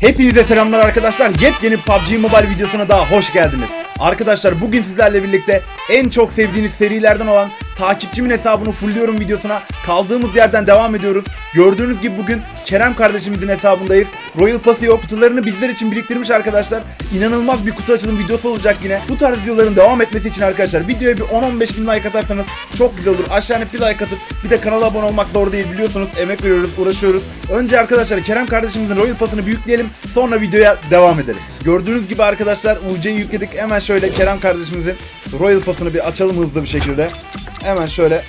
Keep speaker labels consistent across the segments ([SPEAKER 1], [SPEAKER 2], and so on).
[SPEAKER 1] Hepinize selamlar arkadaşlar. Yepyeni PUBG Mobile videosuna daha hoş geldiniz. Arkadaşlar bugün sizlerle birlikte en çok sevdiğiniz serilerden olan takipçimin hesabını fullliyorum videosuna kaldığımız yerden devam ediyoruz. Gördüğünüz gibi bugün Kerem kardeşimizin hesabındayız. Royal Passio kutularını bizler için biriktirmiş arkadaşlar. İnanılmaz bir kutu açılım videosu olacak yine. Bu tarz videoların devam etmesi için arkadaşlar videoya bir 10-15 bin like atarsanız çok güzel olur. Aşağıya bir like atıp bir de kanala abone olmak zor değil biliyorsunuz. Emek veriyoruz, uğraşıyoruz. Önce arkadaşlar Kerem kardeşimizin Royal Pass'ını büyükleyelim. Sonra videoya devam edelim. Gördüğünüz gibi arkadaşlar UC'yi yükledik. Hemen şöyle Kerem kardeşimizin Royal Pass'ını bir açalım hızlı bir şekilde. Hemen şöyle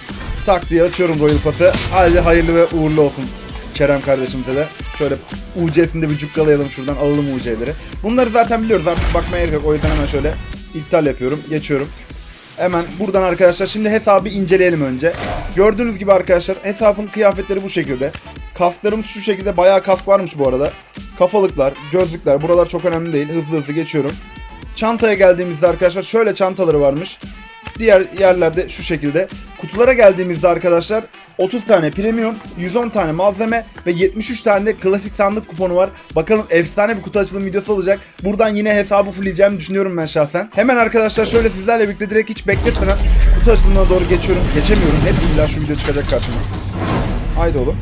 [SPEAKER 1] tak diye açıyorum Royal Pass'ı. Hadi hayırlı ve uğurlu olsun Kerem kardeşimize de. Şöyle UC'sinde bir cukkalayalım şuradan alalım UC'leri. Bunları zaten biliyoruz artık bakmaya gerek yok. O yüzden hemen şöyle iptal yapıyorum. Geçiyorum. Hemen buradan arkadaşlar şimdi hesabı inceleyelim önce. Gördüğünüz gibi arkadaşlar hesabın kıyafetleri bu şekilde. Kasklarımız şu şekilde bayağı kask varmış bu arada. Kafalıklar, gözlükler buralar çok önemli değil. Hızlı hızlı geçiyorum. Çantaya geldiğimizde arkadaşlar şöyle çantaları varmış. Diğer yerlerde şu şekilde. Kutulara geldiğimizde arkadaşlar 30 tane premium, 110 tane malzeme ve 73 tane de klasik sandık kuponu var. Bakalım efsane bir kutu açılım videosu olacak. Buradan yine hesabı fullleyeceğimi düşünüyorum ben şahsen. Hemen arkadaşlar şöyle sizlerle birlikte direkt hiç bekletmeden kutu açılımına doğru geçiyorum. Geçemiyorum. Hep illa şu video çıkacak karşıma. Haydi oğlum.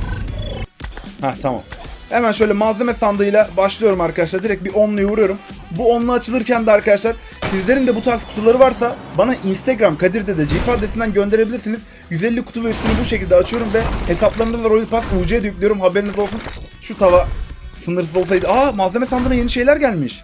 [SPEAKER 1] Heh tamam. Hemen şöyle malzeme sandığıyla başlıyorum arkadaşlar. Direkt bir onluyu vuruyorum. Bu onlu açılırken de arkadaşlar sizlerin de bu tarz kutuları varsa bana Instagram Kadir'de de GP adresinden gönderebilirsiniz. 150 kutu ve üstünü bu şekilde açıyorum ve hesaplarınıza da Royal Pass UC'ye de yüklüyorum. Haberiniz olsun. Şu tava sınırsız olsaydı. Aa malzeme sandığına yeni şeyler gelmiş.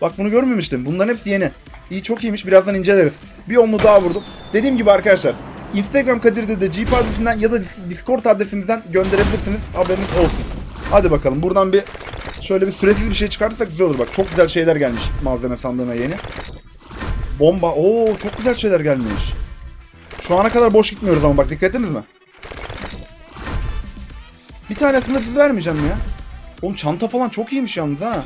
[SPEAKER 1] Bak bunu görmemiştim. Bunların hepsi yeni. İyi çok iyiymiş. Birazdan inceleriz. Bir onlu daha vurdum. Dediğim gibi arkadaşlar Instagram Kadir'de de GP adresinden ya da Dis- Discord adresimizden gönderebilirsiniz. Haberiniz olsun. Hadi bakalım buradan bir şöyle bir süresiz bir şey çıkarırsak güzel olur. Bak çok güzel şeyler gelmiş malzeme sandığına yeni. Bomba. Oo çok güzel şeyler gelmiş. Şu ana kadar boş gitmiyoruz ama bak dikkat ettiniz mi? Bir tanesini siz vermeyeceğim ya. Oğlum çanta falan çok iyiymiş yalnız ha.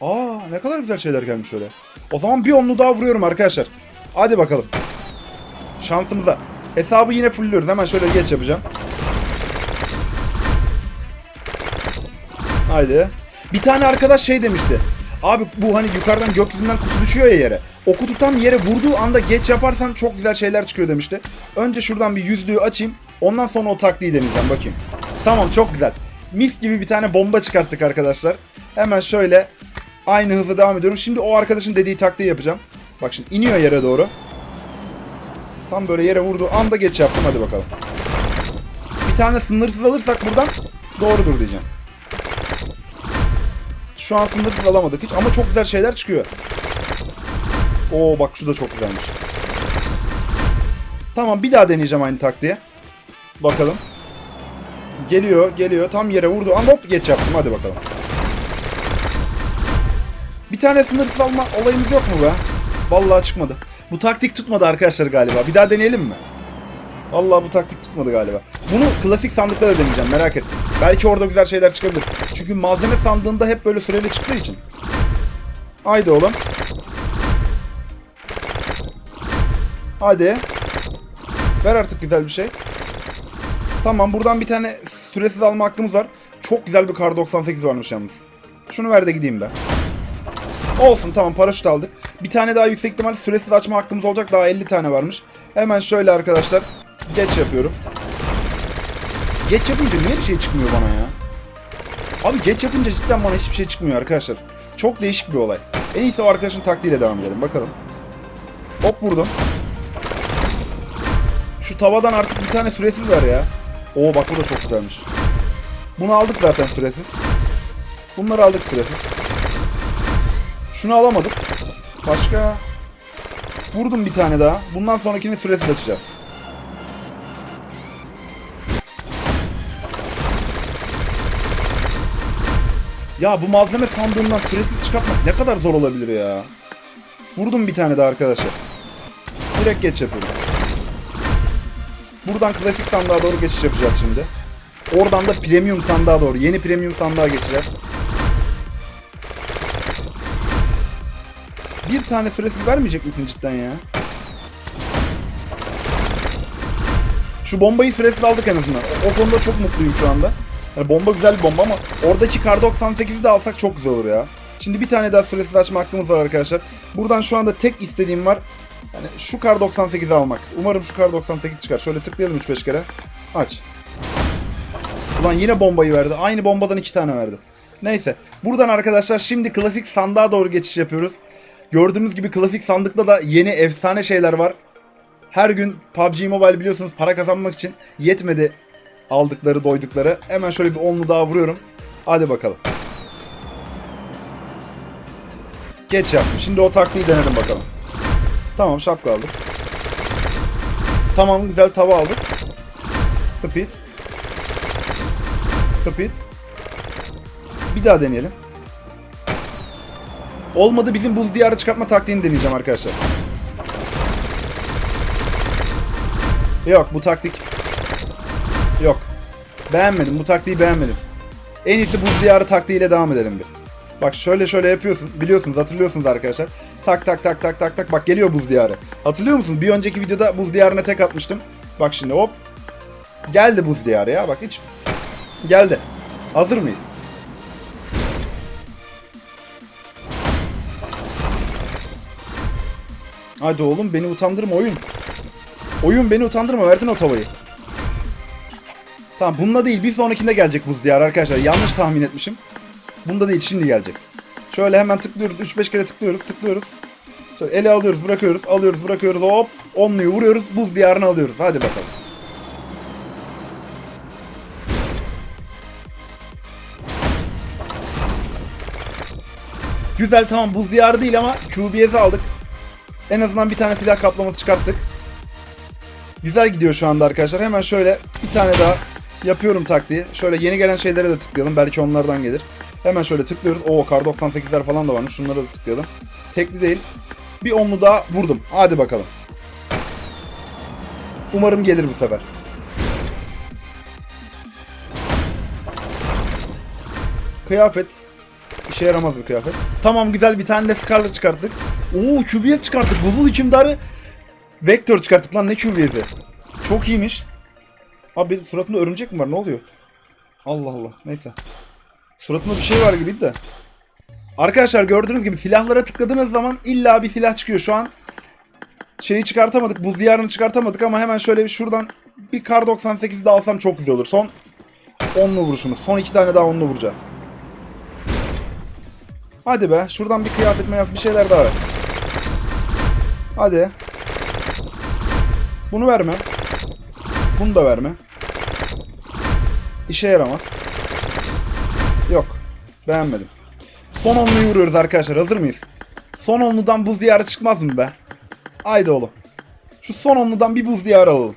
[SPEAKER 1] Aa ne kadar güzel şeyler gelmiş öyle. O zaman bir onlu daha vuruyorum arkadaşlar. Hadi bakalım. Şansımıza. Hesabı yine fullüyoruz. Hemen şöyle geç yapacağım. Haydi. Bir tane arkadaş şey demişti. Abi bu hani yukarıdan gökyüzünden kutu düşüyor ya yere. O kutu tam yere vurduğu anda geç yaparsan çok güzel şeyler çıkıyor demişti. Önce şuradan bir yüzlüğü açayım. Ondan sonra o taktiği deneyeceğim bakayım. Tamam çok güzel. Mis gibi bir tane bomba çıkarttık arkadaşlar. Hemen şöyle aynı hızla devam ediyorum. Şimdi o arkadaşın dediği taktiği yapacağım. Bak şimdi iniyor yere doğru. Tam böyle yere vurduğu anda geç yaptım. Hadi bakalım. Bir tane sınırsız alırsak buradan doğrudur diyeceğim. Şu an sınırsız alamadık hiç ama çok güzel şeyler çıkıyor. Oo bak şu da çok güzelmiş. Tamam bir daha deneyeceğim aynı taktiği. Bakalım. Geliyor geliyor tam yere vurdu ama hop geç yaptım hadi bakalım. Bir tane sınırsız alma olayımız yok mu be? Vallahi çıkmadı. Bu taktik tutmadı arkadaşlar galiba. Bir daha deneyelim mi? Vallahi bu taktik tutmadı galiba. Bunu klasik sandıkta deneyeceğim merak ettim. Belki orada güzel şeyler çıkabilir. Çünkü malzeme sandığında hep böyle süreli çıktığı için. Haydi oğlum. Hadi. Ver artık güzel bir şey. Tamam buradan bir tane süresiz alma hakkımız var. Çok güzel bir kar 98 varmış yalnız. Şunu ver de gideyim be. Olsun tamam paraşüt aldık. Bir tane daha yüksek ihtimalle süresiz açma hakkımız olacak. Daha 50 tane varmış. Hemen şöyle arkadaşlar. Geç yapıyorum. Geç yapınca niye bir şey çıkmıyor bana ya? Abi geç yapınca cidden bana hiçbir şey çıkmıyor arkadaşlar. Çok değişik bir olay. En iyisi o arkadaşın taktiğiyle devam edelim. Bakalım. Hop vurdum. Şu tavadan artık bir tane süresiz var ya. Oo bak bu da çok güzelmiş. Bunu aldık zaten süresiz. Bunları aldık süresiz. Şunu alamadık. Başka? Vurdum bir tane daha. Bundan sonrakini süresiz açacağız. Ya bu malzeme sandığından süresiz çıkartmak ne kadar zor olabilir ya. Vurdum bir tane daha arkadaşlar. Direkt geç yapıyorum. Buradan klasik sandığa doğru geçiş yapacağız şimdi. Oradan da premium sandığa doğru. Yeni premium sandığa geçeceğiz. Bir tane süresiz vermeyecek misin cidden ya? Şu bombayı süresiz aldık en azından. O, konuda çok mutluyum şu anda. Yani bomba güzel bir bomba ama oradaki kar 98'i de alsak çok güzel olur ya. Şimdi bir tane daha süresiz açma hakkımız var arkadaşlar. Buradan şu anda tek istediğim var. Yani şu kar 98'i almak. Umarım şu kar 98 çıkar. Şöyle tıklayalım 3-5 kere. Aç. Ulan yine bombayı verdi. Aynı bombadan iki tane verdi. Neyse. Buradan arkadaşlar şimdi klasik sandığa doğru geçiş yapıyoruz. Gördüğünüz gibi klasik sandıkta da yeni efsane şeyler var. Her gün PUBG Mobile biliyorsunuz para kazanmak için yetmedi aldıkları doydukları. Hemen şöyle bir onlu daha vuruyorum. Hadi bakalım. Geç yaptım. Şimdi o taktiği denedim bakalım. Tamam şapka aldık. Tamam güzel tava aldık. Speed. Speed. Bir daha deneyelim. Olmadı bizim buz diyarı çıkartma taktiğini deneyeceğim arkadaşlar. Yok bu taktik. Yok. Beğenmedim. Bu taktiği beğenmedim. En iyisi buz diyarı taktiğiyle devam edelim biz. Bak şöyle şöyle yapıyorsun. Biliyorsunuz hatırlıyorsunuz arkadaşlar. Tak tak tak tak tak tak. Bak geliyor buz diyarı. Hatırlıyor musunuz? Bir önceki videoda buz diyarına tek atmıştım. Bak şimdi hop. Geldi buz diyarı ya. Bak hiç. Geldi. Hazır mıyız? Hadi oğlum beni utandırma oyun. Oyun beni utandırma verdin o tavayı. Tamam bununla değil bir sonrakinde gelecek buz diyarı arkadaşlar. Yanlış tahmin etmişim. Bunda değil şimdi gelecek. Şöyle hemen tıklıyoruz. 3-5 kere tıklıyoruz tıklıyoruz. Şöyle ele alıyoruz bırakıyoruz alıyoruz bırakıyoruz hop. Onluyu vuruyoruz buz diyarını alıyoruz. Hadi bakalım. Güzel tamam buz diyarı değil ama QBS'i aldık. En azından bir tane silah kaplaması çıkarttık. Güzel gidiyor şu anda arkadaşlar. Hemen şöyle bir tane daha yapıyorum taktiği. Şöyle yeni gelen şeylere de tıklayalım. Belki onlardan gelir. Hemen şöyle tıklıyoruz. Oo kar 98'ler falan da varmış. Şunlara da tıklayalım. Tekli değil. Bir onlu daha vurdum. Hadi bakalım. Umarım gelir bu sefer. Kıyafet. İşe yaramaz bir kıyafet. Tamam güzel bir tane de Scarlet çıkarttık. Oo QBS çıkarttık. Buzul hükümdarı Vektör çıkarttık lan ne QBS'i. Çok iyiymiş. Abi suratında örümcek mi var ne oluyor? Allah Allah neyse. Suratında bir şey var gibiydi de. Arkadaşlar gördüğünüz gibi silahlara tıkladığınız zaman illa bir silah çıkıyor. Şu an şeyi çıkartamadık. Buz diyarını çıkartamadık ama hemen şöyle bir şuradan bir kar 98 de alsam çok güzel olur. Son 10'lu vuruşumuz. Son iki tane daha 10'lu vuracağız. Hadi be. Şuradan bir kıyafet meyaf bir şeyler daha ver. Hadi. Bunu verme. Bunu da verme. İşe yaramaz. Yok. Beğenmedim. Son onluyu vuruyoruz arkadaşlar. Hazır mıyız? Son onludan buz diyarı çıkmaz mı be? Haydi oğlum. Şu son onludan bir buz diyarı alalım.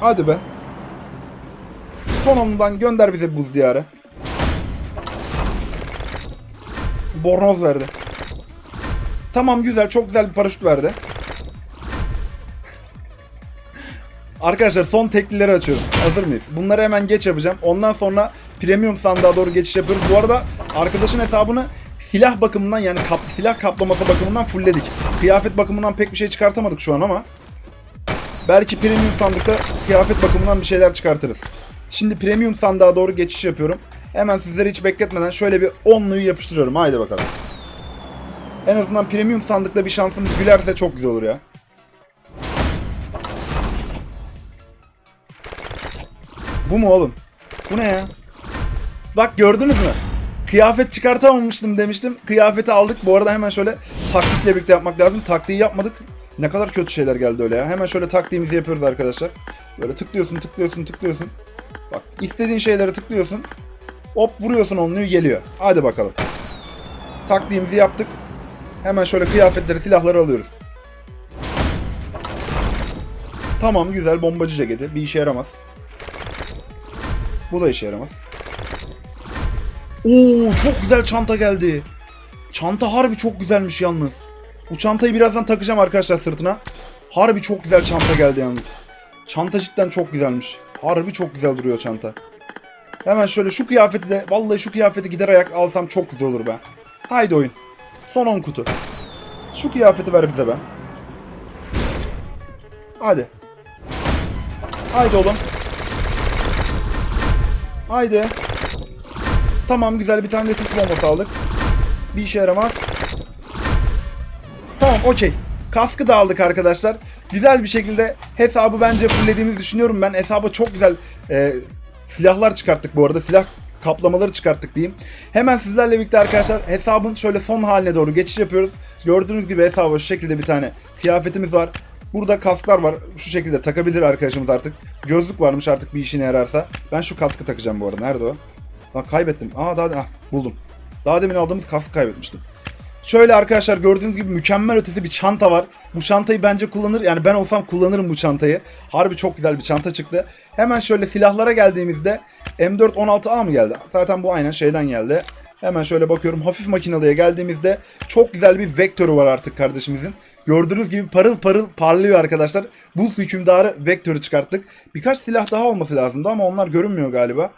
[SPEAKER 1] Hadi be. Son onludan gönder bize buz diyarı. Bornoz verdi. Tamam güzel çok güzel bir paraşüt verdi. Arkadaşlar son teklileri açıyorum. Hazır mıyız? Bunları hemen geç yapacağım. Ondan sonra premium sandığa doğru geçiş yapıyoruz. Bu arada arkadaşın hesabını silah bakımından yani kap, silah kaplaması bakımından fullledik. Kıyafet bakımından pek bir şey çıkartamadık şu an ama belki premium sandıkta kıyafet bakımından bir şeyler çıkartırız. Şimdi premium sandığa doğru geçiş yapıyorum. Hemen sizleri hiç bekletmeden şöyle bir onluyu yapıştırıyorum. Haydi bakalım. En azından premium sandıkta bir şansımız gülerse çok güzel olur ya. Bu mu oğlum? Bu ne ya? Bak gördünüz mü? Kıyafet çıkartamamıştım demiştim. Kıyafeti aldık. Bu arada hemen şöyle taktikle birlikte yapmak lazım. Taktiği yapmadık. Ne kadar kötü şeyler geldi öyle ya. Hemen şöyle taktiğimizi yapıyoruz arkadaşlar. Böyle tıklıyorsun, tıklıyorsun, tıklıyorsun. Bak istediğin şeylere tıklıyorsun. Hop vuruyorsun onluyu geliyor. Hadi bakalım. Taktiğimizi yaptık. Hemen şöyle kıyafetleri, silahları alıyoruz. Tamam güzel bombacı ceketi. Bir işe yaramaz. Bu da işe yaramaz. Oo çok güzel çanta geldi. Çanta harbi çok güzelmiş yalnız. Bu çantayı birazdan takacağım arkadaşlar sırtına. Harbi çok güzel çanta geldi yalnız. Çanta cidden çok güzelmiş. Harbi çok güzel duruyor çanta. Hemen şöyle şu kıyafeti de vallahi şu kıyafeti gider ayak alsam çok güzel olur be. Haydi oyun. Son 10 kutu. Şu kıyafeti ver bize be. Hadi. Haydi oğlum. Haydi. Tamam güzel bir tane de sis bombası aldık. Bir işe yaramaz. Tamam okey. Kaskı da aldık arkadaşlar. Güzel bir şekilde hesabı bence fullediğimizi düşünüyorum ben. Hesaba çok güzel e, silahlar çıkarttık bu arada. Silah kaplamaları çıkarttık diyeyim. Hemen sizlerle birlikte arkadaşlar hesabın şöyle son haline doğru geçiş yapıyoruz. Gördüğünüz gibi hesaba şu şekilde bir tane kıyafetimiz var. Burada kasklar var. Şu şekilde takabilir arkadaşımız artık. Gözlük varmış artık bir işine yararsa. Ben şu kaskı takacağım bu arada. Nerede o? Lan kaybettim. Aa daha ah, buldum. Daha demin aldığımız kaskı kaybetmiştim. Şöyle arkadaşlar gördüğünüz gibi mükemmel ötesi bir çanta var. Bu çantayı bence kullanır. Yani ben olsam kullanırım bu çantayı. Harbi çok güzel bir çanta çıktı. Hemen şöyle silahlara geldiğimizde M4 16A mı geldi? Zaten bu aynen şeyden geldi. Hemen şöyle bakıyorum. Hafif makinalıya geldiğimizde çok güzel bir vektörü var artık kardeşimizin. Gördüğünüz gibi parıl parıl parlıyor arkadaşlar. Buz hükümdarı vektörü çıkarttık. Birkaç silah daha olması lazımdı ama onlar görünmüyor galiba.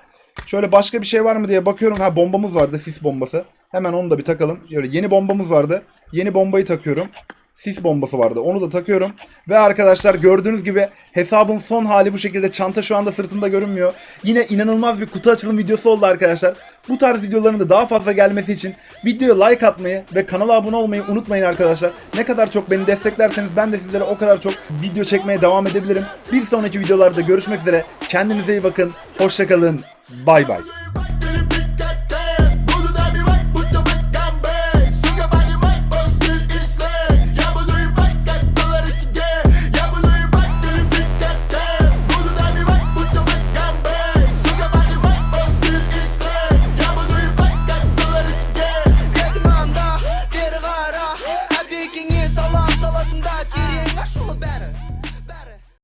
[SPEAKER 1] Şöyle başka bir şey var mı diye bakıyorum. Ha bombamız vardı sis bombası. Hemen onu da bir takalım. Şöyle yeni bombamız vardı. Yeni bombayı takıyorum. Sis bombası vardı. Onu da takıyorum. Ve arkadaşlar gördüğünüz gibi hesabın son hali bu şekilde. Çanta şu anda sırtımda görünmüyor. Yine inanılmaz bir kutu açılım videosu oldu arkadaşlar. Bu tarz videoların da daha fazla gelmesi için videoya like atmayı ve kanala abone olmayı unutmayın arkadaşlar. Ne kadar çok beni desteklerseniz ben de sizlere o kadar çok video çekmeye devam edebilirim. Bir sonraki videolarda görüşmek üzere. Kendinize iyi bakın. Hoşçakalın. Bay bay.